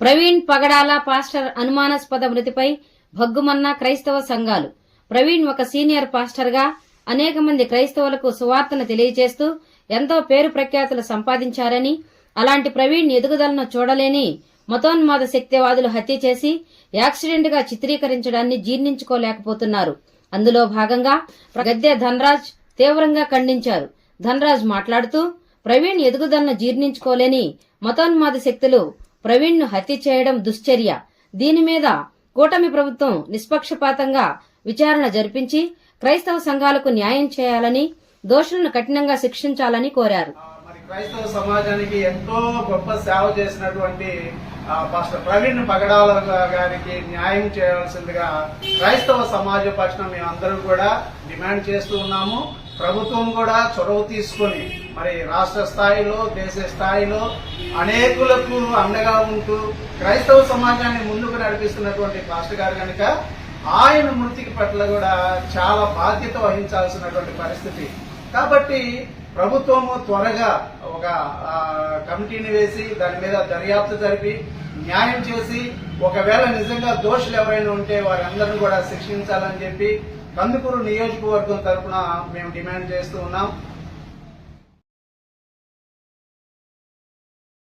ప్రవీణ్ పగడాల pastor అనుమానాస్పద మృతిపై భగ్గుమన్న క్రైస్తవ సంఘాలు. ప్రవీణ్ ఒక సీనియర్ పాస్టర్గా అనేక మంది క్రైస్తవులకు సువార్తను తెలియజేస్తూ ఎంతో పేరు ప్రఖ్యాతులు సంపాదించారని అలాంటి ప్రవీణ్ ఎదుగుదలను చూడలేని మతోన్మాద శక్తివాదులు హత్య చేసి యాక్సిడెంట్గా చిత్రీకరించడాన్ని జీర్ణించుకోలేకపోతున్నారు. అందులో భాగంగా గద్దె ధనరాజ్ తీవ్రంగా ఖండించారు. ధనరాజ్ మాట్లాడుతూ ప్రవీణ్ ఎదుగుదలను జీర్ణించుకోలేని మతోన్మాద శక్తులు ప్రవీణ్ను హత్య చేయడం దుశ్చర్య. దీని మీద కూటమి ప్రభుత్వం నిష్పక్షపాతంగా విచారణ జరిపించి క్రైస్తవ సంఘాలకు న్యాయం చేయాలని దోషులను కఠినంగా శిక్షించాలని కోరారు. క్రైస్తవ సమాజానికి ఎంతో గొప్ప సేవ చేసినటువంటి పాస్టర్ ప్రవీణ్ పగడాల గారికి న్యాయం చేయాల్సిందిగా క్రైస్తవ సమాజ పక్షం మేమందరం కూడా డిమాండ్ చేస్తూ ఉన్నాము. ప్రభుత్వం కూడా చొరవ తీసుకొని మరి రాష్ట్ర స్థాయిలో దేశ స్థాయిలో అనేకులకు అండగా ఉంటూ క్రైస్తవ సమాజాన్ని ముందుకు నడిపిస్తున్నటువంటి పాస్టర్ గారు కనుక ఆయన మృతికి పట్ల కూడా చాలా బాధ్యత వహించాల్సినటువంటి పరిస్థితి. కాబట్టి ప్రభుత్వము త్వరగా ఒక కమిటీని వేసి దాని మీద దర్యాప్తు జరిపి న్యాయం చేసి ఒకవేళ నిజంగా దోషులు ఎవరైనా ఉంటే వారందరిని కూడా శిక్షించాలని చెప్పి కందుకూరు నియోజకవర్గం తరఫున మేము డిమాండ్ చేస్తూ ఉన్నాం.